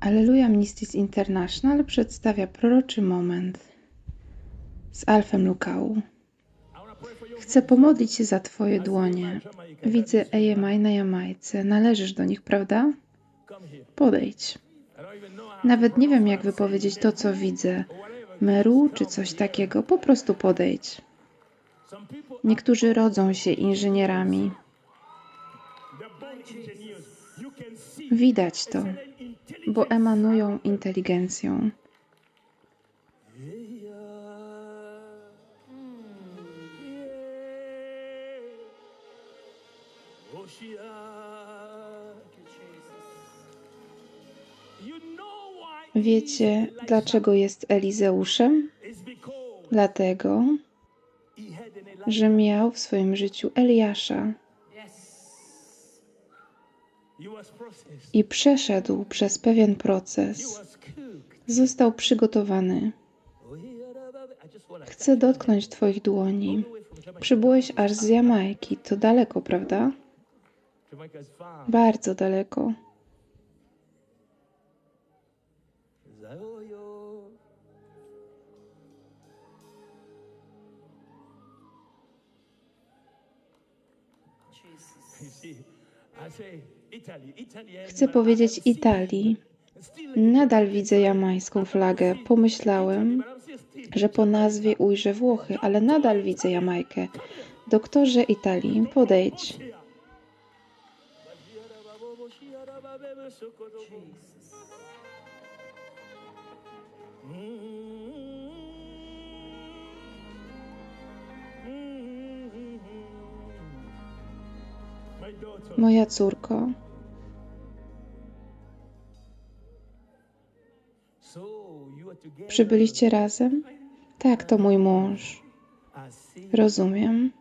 Alleluja Ministries International przedstawia proroczy moment z Alfem Lukału. Chcę pomodlić się za Twoje dłonie. Widzę EMI na Jamajce. Należysz do nich, prawda? Podejdź. Nawet nie wiem, jak wypowiedzieć to, co widzę. Meru czy coś takiego. Po prostu podejdź. Niektórzy rodzą się inżynierami. Widać to, bo emanują inteligencją. Wiecie, dlaczego jest Elizeuszem? Dlatego, że miał w swoim życiu Eliasza i przeszedł przez pewien proces. Został przygotowany. Chcę dotknąć Twoich dłoni. Przybyłeś aż z Jamajki. To daleko, prawda? Bardzo daleko. Chcę powiedzieć Italii. Nadal widzę jamańską flagę. Pomyślałem, że po nazwie ujrzę Włochy, ale nadal widzę Jamajkę. Doktorze Italii, podejdź. Moja córko, przybyliście razem? Tak, to mój mąż. Rozumiem.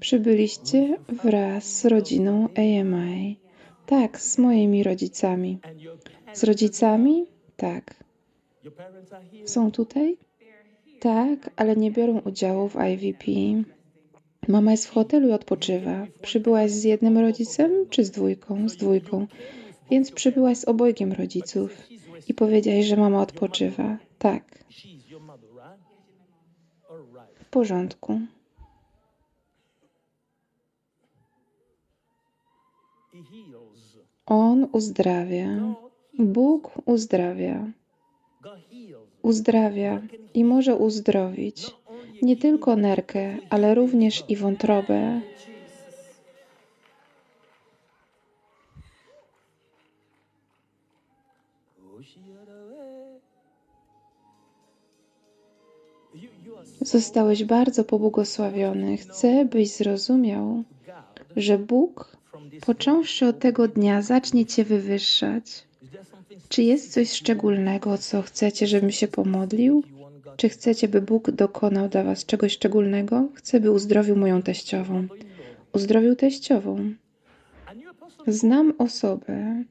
Przybyliście wraz z rodziną AMI. Tak, z moimi rodzicami. Z rodzicami? Tak. Są tutaj? Tak, ale nie biorą udziału w IVP. Mama jest w hotelu i odpoczywa. Przybyłaś z jednym rodzicem czy z dwójką? Z dwójką. Więc przybyłaś z obojgiem rodziców i powiedziałaś, że mama odpoczywa. Tak. W porządku. On uzdrawia. Bóg uzdrawia. Uzdrawia i może uzdrowić nie tylko nerkę, ale również i wątrobę. Zostałeś bardzo pobłogosławiony. Chcę, byś zrozumiał, że Bóg, począwszy od tego dnia, zacznie Cię wywyższać. Czy jest coś szczególnego, co chcecie, żebym się pomodlił? Czy chcecie, by Bóg dokonał dla Was czegoś szczególnego? Chcę, by uzdrowił moją teściową. Uzdrowił teściową. Znam osobę,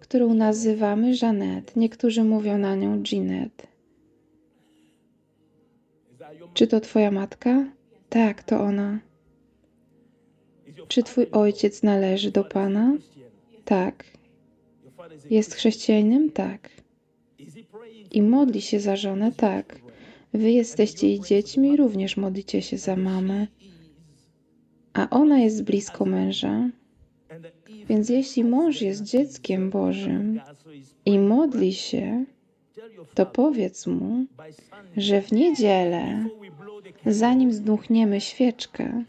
którą nazywamy Jeanette. Niektórzy mówią na nią Jeanette. Czy to Twoja matka? Tak, to ona. Czy Twój ojciec należy do Pana? Tak. Jest chrześcijaninem? Tak. I modli się za żonę? Tak. Wy jesteście jej dziećmi, również modlicie się za mamę. A ona jest blisko męża. Więc jeśli mąż jest dzieckiem Bożym i modli się, to powiedz mu, że w niedzielę, zanim zdmuchniemy świeczkę,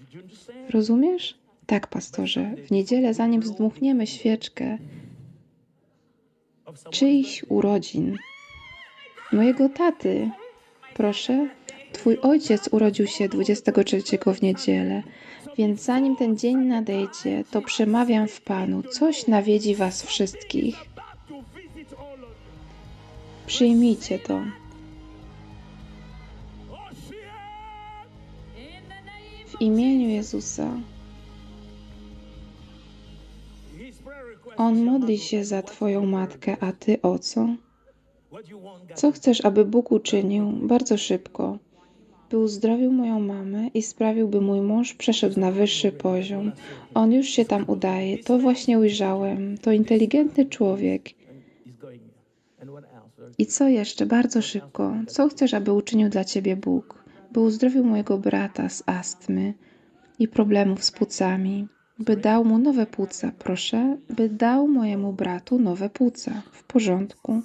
rozumiesz? Tak, pastorze, w niedzielę, zanim zdmuchniemy świeczkę czyichś urodzin, mojego taty, proszę, twój ojciec urodził się 23 w niedzielę, więc zanim ten dzień nadejdzie, to przemawiam w Panu, coś nawiedzi was wszystkich. Przyjmijcie to. W imieniu Jezusa. On modli się za Twoją matkę, a Ty o co? Co chcesz, aby Bóg uczynił bardzo szybko? By uzdrowił moją mamę i sprawił, by mój mąż przeszedł na wyższy poziom. On już się tam udaje. To właśnie ujrzałem. To inteligentny człowiek. I co jeszcze? Bardzo szybko. Co chcesz, aby uczynił dla ciebie Bóg? By uzdrowił mojego brata z astmy i problemów z płucami. By dał mu nowe płuca, proszę, by dał mojemu bratu nowe płuca. W porządku.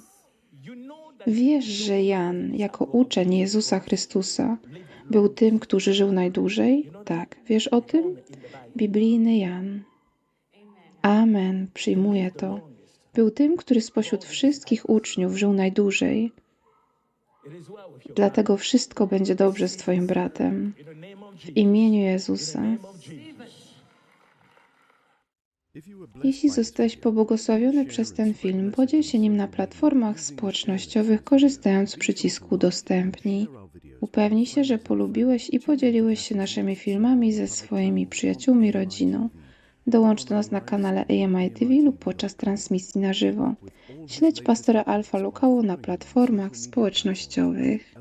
Wiesz, że Jan, jako uczeń Jezusa Chrystusa, był tym, który żył najdłużej? Tak. Wiesz o tym? Biblijny Jan. Amen. Przyjmuję to. Był tym, który spośród wszystkich uczniów żył najdłużej. Dlatego wszystko będzie dobrze z Twoim bratem. W imieniu Jezusa. Jeśli zostałeś pobłogosławiony przez ten film, podziel się nim na platformach społecznościowych, korzystając z przycisku Udostępnij. Upewnij się, że polubiłeś i podzieliłeś się naszymi filmami ze swoimi przyjaciółmi, rodziną. Dołącz do nas na kanale AMI TV lub podczas transmisji na żywo. Śledź pastora Alfa Lukału na platformach społecznościowych.